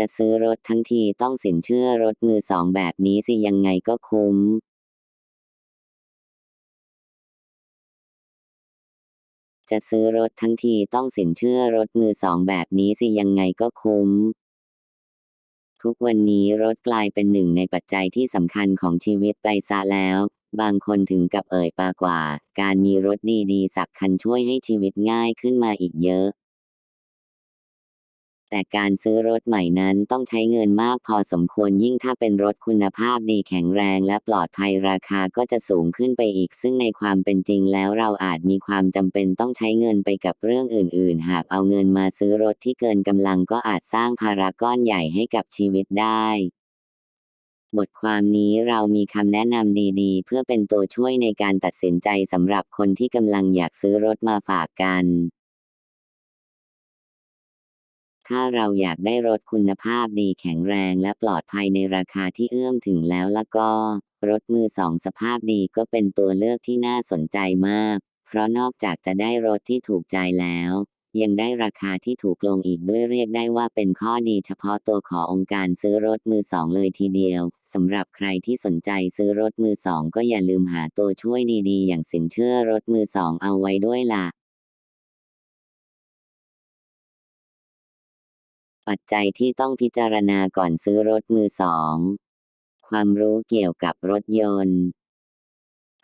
จะซื้อรถทั้งทีต้องสินเชื่อรถมือสองแบบนี้สิยังไงก็คุ้มจะซื้อรถทั้งทีต้องสินเชื่อรถมือสองแบบนี้สิยังไงก็คุ้ม ทุกวันนี้รถกลายเป็นหนึ่งในปัจจัยที่สำคัญของชีวิตไปซะแล้ว บางคนถึงกับเอ่ยปากว่า การมีรถดีๆ สักคันช่วยให้ชีวิตง่ายขึ้นมาอีกเยอะ แต่การซื้อรถใหม่นั้นต้องใช้เงินมากพอสมควรยิ่งถ้าเป็นรถคุณภาพดีแข็งแรงและปลอดภัยราคาก็จะสูงขึ้นไปอีก ซึ่งในความเป็นจริงแล้วเราอาจมีความจำเป็นต้องใช้เงินไปกับเรื่องอื่น ๆ หากเอาเงินมาซื้อรถที่เกินกำลังก็อาจสร้างภาระก้อนใหญ่ให้กับชีวิตได้ บทความนี้เรามีคำแนะนำดี ๆ เพื่อเป็นตัวช่วยในการตัดสินใจสำหรับคนที่กำลังอยากซื้อรถมาฝากกัน ถ้าเราอยากได้รถคุณภาพดีแข็งแรงและปลอดภัยในราคาที่เอื้อมถึงแล้วละก็ รถมือสองสภาพดีก็เป็นตัวเลือกที่น่าสนใจมาก เพราะนอกจากจะได้รถที่ถูกใจแล้ว ยังได้ราคาที่ถูกลงอีกด้วยเรียกได้ว่าเป็นข้อดีเฉพาะตัวขององค์การซื้อรถมือสองเลยทีเดียวสำหรับใครที่สนใจซื้อรถมือสองก็อย่าลืมหาตัวช่วยดีๆ อย่างสินเชื่อรถมือสองเอาไว้ด้วยล่ะ ปัจจัยที่ต้องพิจารณาก่อนซื้อรถมือสอง ความรู้เกี่ยวกับรถยนต์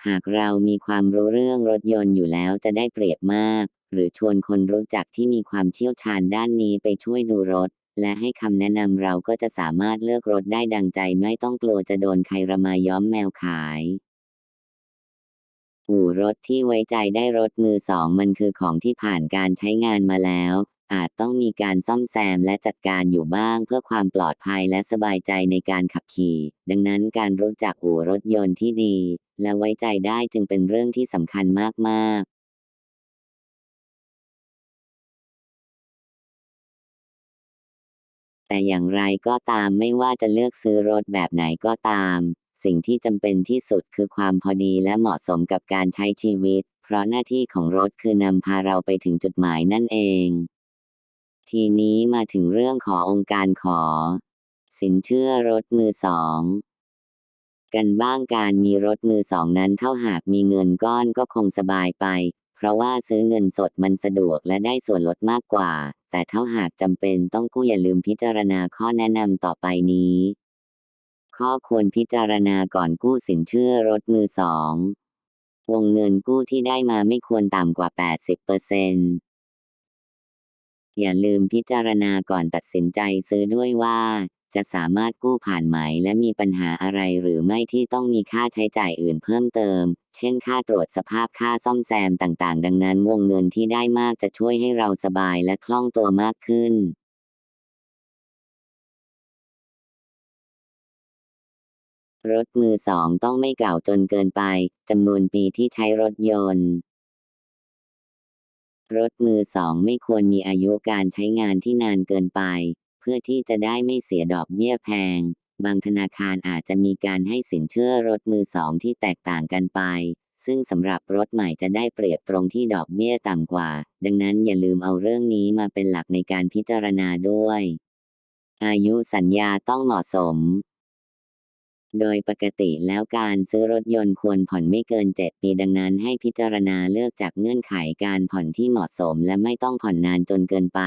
หากเรามีความรู้เรื่องรถยนต์อยู่แล้วจะได้เปรียบมาก หรือชวนคนรู้จักที่มีความเชี่ยวชาญด้านนี้ไปช่วยดูรถ และให้คำแนะนำเราก็จะสามารถเลือกรถได้ดังใจไม่ต้องกลัวจะโดนใครระมาย้อมแมวขายอู่รถที่ไว้ใจได้รถมือสองมันคือของที่ผ่านการใช้งานมาแล้ว อาจต้องมีการซ่อมแซมและจัดการอยู่บ้างเพื่อความปลอดภัยและสบายใจในการขับขี่ ดังนั้นการรู้จักอู่รถยนต์ที่ดี และไว้ใจได้จึงเป็นเรื่องที่สำคัญมากๆแต่อย่างไรก็ตามไม่ว่าจะเลือกซื้อรถแบบไหนก็ตาม สิ่งที่จำเป็นที่สุดคือความพอดีและเหมาะสมกับการใช้ชีวิต เพราะหน้าที่ของรถคือนำพาเราไปถึงจุดหมายนั่นเอง ทีนี้มาถึงเรื่องขอองค์การขอ สินเชื่อรถมือสอง กันบ้างการมีรถมือสองนั้นเท่าหากมีเงินก้อนก็คงสบายไป เพราะว่าซื้อเงินสดมันสะดวกและได้ส่วนลดมากกว่า แต่ถ้าหากจำเป็นต้องกู้อย่าลืมพิจารณาข้อแนะนำต่อไปนี้ ข้อควรพิจารณาก่อนกู้สินเชื่อรถมือสองวงเงินกู้ที่ได้มาไม่ควรต่ำกว่า 80% อย่าลืมพิจารณาก่อนตัดสินใจซื้อด้วยว่า จะสามารถกู้ผ่านไหมและมีปัญหาอะไรหรือไม่ที่ต้องมีค่าใช้จ่ายอื่นเพิ่มเติม เช่นค่าตรวจสภาพค่าซ่อมแซมต่างๆ ดังนั้นวงเงินที่ได้มากจะช่วยให้เราสบายและคล่องตัวมากขึ้นรถมือสองต้องไม่เก่าจนเกินไปจำนวนปีที่ใช้รถยนต์ รถมือสองไม่ควรมีอายุการใช้งานที่นานเกินไป เพื่อที่จะได้ไม่เสียดอกเบี้ยแพง บางธนาคารอาจจะมีการให้สินเชื่อรถมือสองที่แตกต่างกันไป ซึ่งสำหรับรถใหม่จะได้เปรียบตรงที่ดอกเบี้ยต่ำกว่า ดังนั้นอย่าลืมเอาเรื่องนี้มาเป็นหลักในการพิจารณาด้วย อายุสัญญาต้องเหมาะสม โดยปกติแล้วการซื้อรถยนต์ควรผ่อนไม่เกิน 7 ปีดังนั้นให้พิจารณาเลือกจากเงื่อนไขการผ่อนที่เหมาะสม และไม่ต้องผ่อนนานจนเกินไป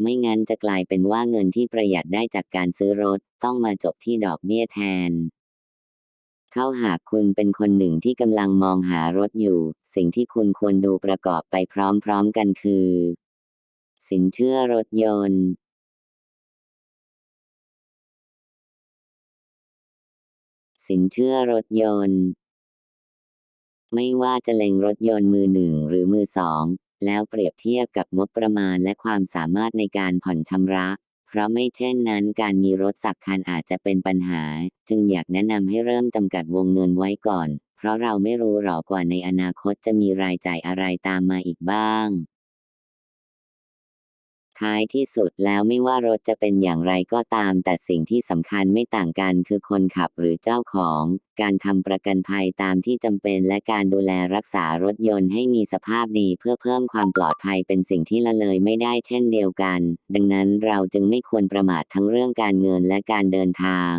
ไม่งั้นจะกลายเป็นว่าเงินที่ประหยัดได้จากการซื้อรถ ต้องมาจบที่ดอกเบี้ยแทน เข้าหากคุณเป็นคนหนึ่งที่กำลังมองหารถอยู่ สิ่งที่คุณควรดูประกอบไปพร้อมๆกันคือ สินเชื่อรถยนต์ สินเชื่อรถยนต์ ไม่ว่าจะเล็งรถยนต์มือหนึ่งหรือมือสอง แล้วเปรียบเทียบกับงบประมาณและความสามารถในการผ่อนชำระ เพราะไม่เช่นนั้นการมีรถสักคันอาจจะเป็นปัญหา จึงอยากแนะนำให้เริ่มจำกัดวงเงินไว้ก่อน เพราะเราไม่รู้หรอกว่าในอนาคตจะมีรายจ่ายอะไรตามมาอีกบ้าง ท้ายที่สุดแล้วไม่ว่ารถจะเป็นอย่างไรก็ตาม แต่สิ่งที่สำคัญไม่ต่างกันคือคนขับหรือเจ้าของ การทำประกันภัยตามที่จำเป็นและการดูแลรักษารถยนต์ให้มีสภาพดีเพื่อเพิ่มความปลอดภัยเป็นสิ่งที่ละเลยไม่ได้เช่นเดียวกัน ดังนั้นเราจึงไม่ควรประมาททั้งเรื่องการเงินและการเดินทาง